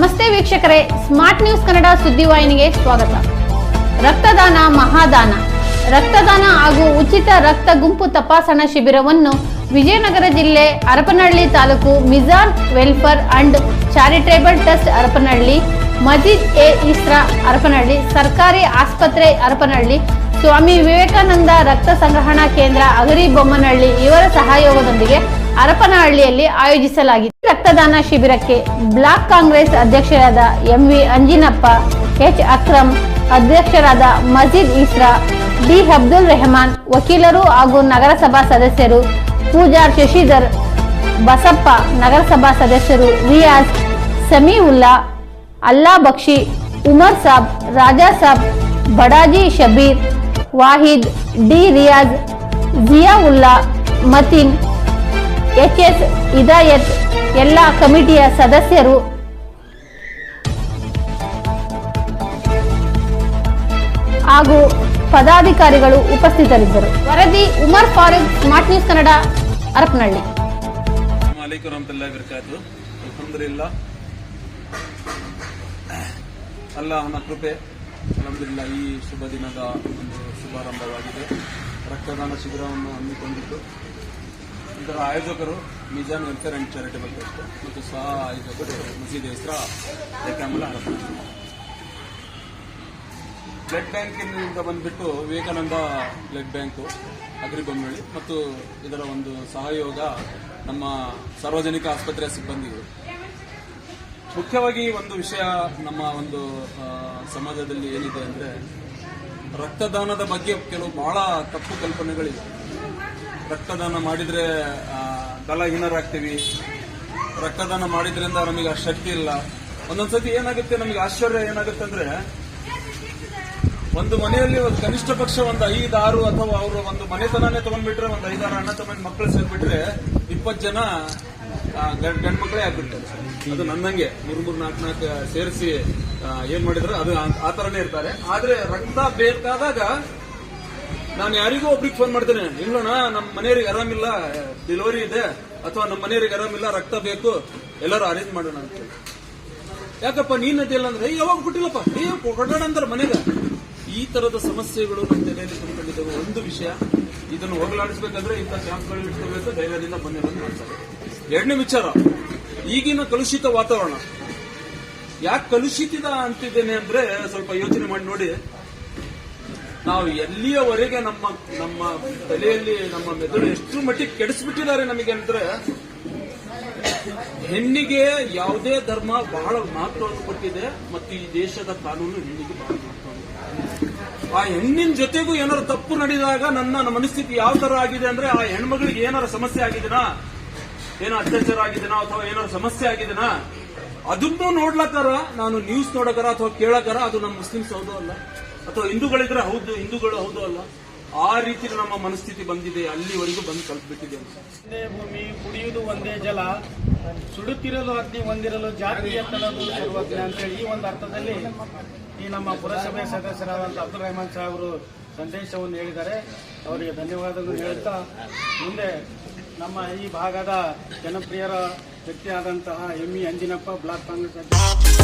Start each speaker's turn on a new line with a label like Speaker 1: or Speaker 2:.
Speaker 1: ನಮಸ್ತೆ ವೀಕ್ಷಕರೇ smart news Kannada ಸುದ್ದಿವಾಹಿನಿಗೆ ಸ್ವಾಗತ. ರಕ್ತದಾನ ಮಹಾದಾನ. ರಕ್ತದಾನ ಹಾಗೂ ಉಚಿತ ರಕ್ತ ಗುಂಪು ತಪಾಸಣಾ ಶಿಬಿರವನ್ನು ವಿಜಯನಗರ ಜಿಲ್ಲೆ Harapanahalli taluk Mizan welfare and charitable trust Harapanahalli Majeed A Isra Harapanahalli ಸರ್ಕಾರಿ ಆಸ್ಪತ್ರೆ ಹರಪನಹಳ್ಳಿ ಸ್ವಾಮಿ ವಿವೇಕಾನಂದ ರಕ್ತ ಸಂಗ್ರಹಣಾ ಕೇಂದ್ರ ಅಗರಿ ಬೊಮ್ಮನಹಳ್ಳಿ ಇವರ ಸಹಯೋಗದೊಂದಿಗೆ ಹರಪನಹಳ್ಳಿಯಲ್ಲಿ ಆಯೋಜಿಸಲಾಗಿದೆ ರಕ್ತದಾನ ಶಿಬಿರಕ್ಕೆ ಬ್ಲಾಕ್ ಕಾಂಗ್ರೆಸ್ ಅಧ್ಯಕ್ಷರಾದ ಎಂವಿ ಅಂಜಿನಪ್ಪ, ಎಚ್ ಅಕ್ರಮ್ ಅಧ್ಯಕ್ಷರಾದ ಮಜೀದ್ ಇಸ್ರಾ, ಡಿ ಅಬ್ದುಲ್ ರೆಹಮಾನ್, ವಕೀಲರು ಹಾಗೂ ನಗರಸಭಾ ಸದಸ್ಯರು ಪೂಜಾರ್ ಶಶಿಧರ್, ಬಸಪ್ಪ, ನಗರಸಭಾ ಸದಸ್ಯರು Riyaz Samiulla, Alla Bakshi, Umar Saab, Raja Saab, Badaji Shabbir, Wahid, D Riyaz, Ziaulla, Mateen H S Hidayat ಎಲ್ಲ ಕಮಿಟಿಯ ಸದಸ್ಯರು ಹಾಗೂ ಪದಾಧಿಕಾರಿಗಳು ಉಪಸ್ಥಿತರಿದ್ದರು. ವರದಿ ಉಮರ್ ಫಾರೂಕ್, ಸ್ಮಾರ್ಟ್ ನ್ಯೂಸ್ ಕನ್ನಡ
Speaker 2: ಅರಪನಹಳ್ಳಿ ಅಲ್ಲಾಹನ ಕೃಪೆ, ಅಲ್ಹಮ್ದುಲಿಲ್ಲಾ, ಈ ಶುಭ ದಿನದ ಒಂದು ಶುಭಾರಂಭವಾಗಿದೆ. ರಕ್ತದಾನ ಶಿಬಿರವನ್ನು ಹಮ್ಮಿಕೊಂಡಿದ್ದು ಇದರ ಆಯೋಜಕರು Mizan welfare and charitable trust ಮತ್ತು ಸಹ ಆಯೋಜಕರು ಮಸೀದ್ ಹೆಸರ ಹರಪನಹಳ್ಳಿ ಬ್ಲಡ್ ಬ್ಯಾಂಕಿನಿಂದ ಬಂದ್ಬಿಟ್ಟು ವಿವೇಕಾನಂದ ಬ್ಲಡ್ ಬ್ಯಾಂಕು ಅಗ್ರಿಬೊಮ್ಮಳಿ ಮತ್ತು ಇದರ ಒಂದು ಸಹಯೋಗ ನಮ್ಮ ಸಾರ್ವಜನಿಕ ಆಸ್ಪತ್ರೆಯ ಸಿಬ್ಬಂದಿಗಳು. ಮುಖ್ಯವಾಗಿ ಒಂದು ವಿಷಯ ನಮ್ಮ ಒಂದು ಸಮಾಜದಲ್ಲಿ ಏನಿದೆ ಅಂದ್ರೆ ರಕ್ತದಾನದ ಬಗ್ಗೆ ಕೆಲವು ಬಹಳ ತಪ್ಪು ಕಲ್ಪನೆಗಳಿವೆ. ರಕ್ತದಾನ ಮಾಡಿದ್ರೆ ಬಲ ಬಲಹೀನರಾಗ್ತೀವಿ. ರಕ್ತದಾನ ಮಾಡಿದ್ರಿಂದ ನಮಗೆ ಆ ಶಕ್ತಿ ಇಲ್ಲ. ಒಂದೊಂದ್ಸತಿ ಏನಾಗುತ್ತೆ, ನಮಗೆ ಆಶ್ಚರ್ಯ ಏನಾಗುತ್ತೆ ಅಂದ್ರೆ, ಒಂದು ಮನೆಯಲ್ಲಿ ಒಂದು ಕನಿಷ್ಠ ಪಕ್ಷ ಒಂದು ಐದಾರು ಅಥವಾ ಅವರು ಒಂದು ಮನೆತನನೇ ತಗೊಂಡ್ಬಿಟ್ರೆ, ಒಂದು ಐದಾರು ಅಣ್ಣ ತಗೊಂಡು ಮಕ್ಕಳು ಸೇರ್ಬಿಟ್ರೆ ಇಪ್ಪತ್ತು ಜನ ಗಂಡು ಮಕ್ಕಳೇ ಆಗ್ಬಿಡ್ತಾರೆ. ಅದು ನನ್ನಂಗೆ. ಮೂರು ಮೂರು, ನಾಲ್ಕು ನಾಲ್ಕು ಸೇರಿಸಿ ಏನ್ ಮಾಡಿದ್ರೆ ಅದು ಆ- ತರನೇ ಇರ್ತಾರೆ. ಆದ್ರೆ ರಕ್ತ ಬೇಕಾದಾಗ ನಾನು ಯಾರಿಗೂ ಒಬ್ರಿಗೆ ಫೋನ್ ಮಾಡ್ತೇನೆ. ಇಲ್ಲೋಣ ನಮ್ಮ ಮನೆಯವ್ರಿಗೆ ಆರಾಮಿಲ್ಲ ಡೆಲಿವರಿ ಇದೆ, ಅಥವಾ ನಮ್ಮ ಮನೆಯವ್ರಿಗೆ ಆರಾಮಿಲ್ಲ ರಕ್ತ ಬೇಕು, ಎಲ್ಲರೂ ಅರೇಂಜ್ ಮಾಡೋಣ ಅಂತ. ಯಾಕಪ್ಪ, ನೀನ್ ಅದಿಲ್ಲ ಅಂದ್ರೆ ಯಾವಾಗ ಕೊಟ್ಟಿಲ್ಲಪ್ಪ ಏ ಕೊಡೋಣ ಅಂತಾರೆ ಮನೆಗೆ. ಈ ತರದ ಸಮಸ್ಯೆಗಳು ನಮ್ಮ ತಲೆಯಲ್ಲಿ ತುಂಬಿಕೊಂಡಿದ್ದಾವೆ ಒಂದು ವಿಷಯ, ಇದನ್ನು ಹೋಗಲಾಡಿಸಬೇಕಂದ್ರೆ ಇಂಥ ಕ್ಯಾಂಪ್ಗಳು ಇಟ್ಕೋಬೇಕು, ಧೈರ್ಯದಿಂದ ಬನ್ನಿ ಬಂದು ಮಾಡ್ತಾರೆ ಎರಡನೇ ವಿಚಾರ, ಈಗಿನ ಕಲುಷಿತ ವಾತಾವರಣ. ಯಾಕೆ ಕಲುಷಿತ ಅಂತಿದ್ದೇನೆ ಅಂದ್ರೆ, ಸ್ವಲ್ಪ ಯೋಚನೆ ಮಾಡಿ ನೋಡಿ. ನಾವು ಎಲ್ಲಿಯವರೆಗೆ ನಮ್ಮ ನಮ್ಮ ತಲೆಯಲ್ಲಿ, ನಮ್ಮ ಮೆದುಳು ಎಷ್ಟು ಮಟ್ಟಿಗೆ ಕೆಡಿಸ್ಬಿಟ್ಟಿದ್ದಾರೆ ನಮಗೆ ಅಂದ್ರೆ, ಹೆಣ್ಣಿಗೆ ಯಾವುದೇ ಧರ್ಮ ಬಹಳ ಮಹತ್ವವನ್ನು ಕೊಟ್ಟಿದೆ, ಮತ್ತು ಈ ದೇಶದ ಕಾನೂನು ಹೆಣ್ಣಿಗೆ ಬಹಳ ಮಹತ್ವ ಆ ಹೆಣ್ಣಿನ ಜೊತೆಗೂ ಏನಾರು ತಪ್ಪು ನಡೆದಾಗ ನನ್ನ ಮನಸ್ಥಿತಿ ಯಾವ ತರ ಆಗಿದೆ ಅಂದ್ರೆ, ಆ ಹೆಣ್ಮಗಳಿಗೆ ಏನಾರ ಸಮಸ್ಯೆ ಆಗಿದೆನಾ? ಏನೋ ಅತ್ಯಾಚಾರ ಆಗಿದೆನಾ? ಅಥವಾ ಏನಾರು ಸಮಸ್ಯೆ ಆಗಿದೆನಾ? ಅದನ್ನು ನೋಡ್ಲಕ್ಕಾರ ನಾನು ನ್ಯೂಸ್ ನೋಡಕರ ಅಥವಾ ಕೇಳಕರ? ಅದು ನಮ್ಮ ಮುಸ್ಲಿಮ್ಸ್ ಹೌದು ಅಲ್ಲ ಅಥವಾ ಹಿಂದೂಗಳಿದ್ರೆ ಹೌದು, ಹಿಂದೂಗಳು ಹೌದು ಅಲ್ಲ. ಆ ರೀತಿ ನಮ್ಮ ಮನಸ್ಥಿತಿ ಬಂದಿದೆ, ಅಲ್ಲಿವರೆಗೂ ಬಂದು ಕಲ್ಪಿಟ್ಟಿದೆ
Speaker 3: ಒಂದೇ ಭೂಮಿ, ಕುಡಿಯುವುದು ಒಂದೇ ಜಲ, ಸುಡುತ್ತಿರಲು ಅಗ್ನಿ, ಹೊಂದಿರಲು ಜಾತಿಯ ತಲದು ಸರ್ವಜ್ಞ ಅಂತೇಳಿ ಈ ಒಂದು ಅರ್ಥದಲ್ಲಿ ಈ ನಮ್ಮ ಪುರಸಭೆ ಸದಸ್ಯರಾದಂಥ ಅಬ್ದುಲ್ ರೆಹಮಾನ್ ಅವರು ಸಂದೇಶವನ್ನು ಹೇಳಿದ್ದಾರೆ. ಅವರಿಗೆ ಧನ್ಯವಾದಗಳು ಹೇಳುತ್ತಾ ಮುಂದೆ ನಮ್ಮ ಈ ಭಾಗದ ಜನಪ್ರಿಯರ ವ್ಯಕ್ತಿಯಾದಂತಹ M E Anjinappa, block Congress ಅಧ್ಯಕ್ಷ.